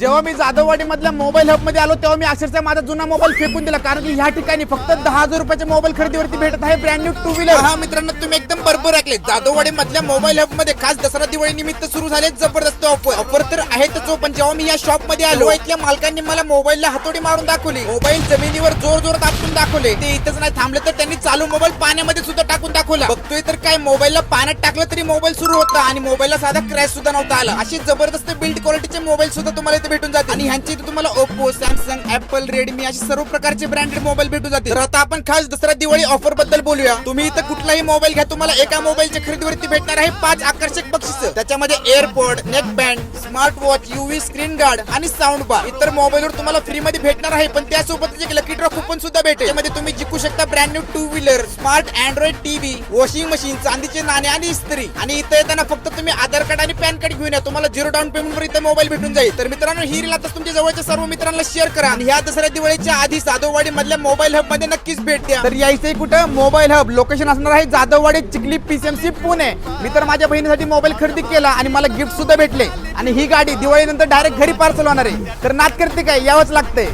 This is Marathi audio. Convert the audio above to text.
जेव्हा मी जाधववाडी मधल्या मोबाईल हबमध्ये आलो तेव्हा मी अक्षरशः माझा जुना मोबाईल फेकून दिला. कारण की ह्या ठिकाणी फक्त दहा हजार रुपयाच्या मोबाईल खरेदीवरती भेटत आहे ब्रँड न्यू टू व्हीलर हा मित्रांनो तुम्ही एकदम बरोबर ऐकले. जाधववाडी मधल्या मोबाईल हबमध्ये खास दसरा दिवाळी निमित्त सुरू झाले जबरदस्त ऑफर ऑफर तर आहेतच हो, पण जेव्हा मी या शॉपमध्ये आलो इथल्या मालकांनी मला मोबाईलला हातोडी मारून दाखवली. मोबाईल जमिनीवर जोर जोरात आपटून दाखवले. ते इथंच नाही थांबले तर त्यांनी चालू मोबाईल पाण्यामध्ये सुद्धा टाकून दाखवला. बघतोय तर काय मोबाईलला पाण्यात टाकलं तरी मोबाईल सुरू होता आणि मोबाईलला साधा क्रॅश सुद्धा नव्हता आला. अशी जबरदस्त बिल्ड क्वालिटीचे मोबाईल सुद्धा तुम्हाला इथे भेटून जाते आणि ह्यांची इथे तुम्हाला ओप्पो सॅमसंग ऍपल रेडमी असे सर्व प्रकारचे ब्रँडेड मोबाईल भेटून जाते तर आता आपण खास दसरा दिवाळी ऑफरबद्दल बोलूया. तुम्ही इथं कुठलाही मोबाईल घ्या तुम्हाला एका मोबाईलच्या खरेदीवरती भेटणार आहे पाच आकर्षक बक्षिस. त्याच्यामध्ये airpods neck band smart watch UV screen guard आणि साऊंड बार इतर मोबाईलवर तुम्हाला फ्री मध्ये भेटणार आहे पण त्यासोबत एक लकी ड्रॉ कुपन सुद्धा भेटेल. त्यामध्ये तुम्ही जिंकू शकता brand new two wheeler smart Android TV washing machine चांदीचे नाणे आणि इस्त्री. आणि इथं येताना फक्त तुम्ही आधार कार्ड आणि पॅन कार्ड घेऊन या. तुम्हाला झिरो डाऊन पेमेंट वर इथं मोबाईल भेटून जाईल. तर मित्रांनो ही रील आता तुमच्या जवळच्या सर्व मित्रांना शेअर करा. आणि ह्या दसऱ्या दिवाळीच्या आधी जाधववाडी मधल्या मोबाईल हबमध्ये नक्कीच भेट द्या. तर यायचंही कुठं? मोबाईल हब लोकेशन असणार आहे जाधववाडी चिखली पीसीएमसी पुणे. मी तर माझ्या बहिणीसाठी मोबाईल खरेदी केला आणि मला गिफ्ट सुद्धा भेटले. आणि ही गाडी दिवाळीनंतर डायरेक्ट घरी पार्सल होणार आहे. तर नात करते काय? यावंच लागतंय.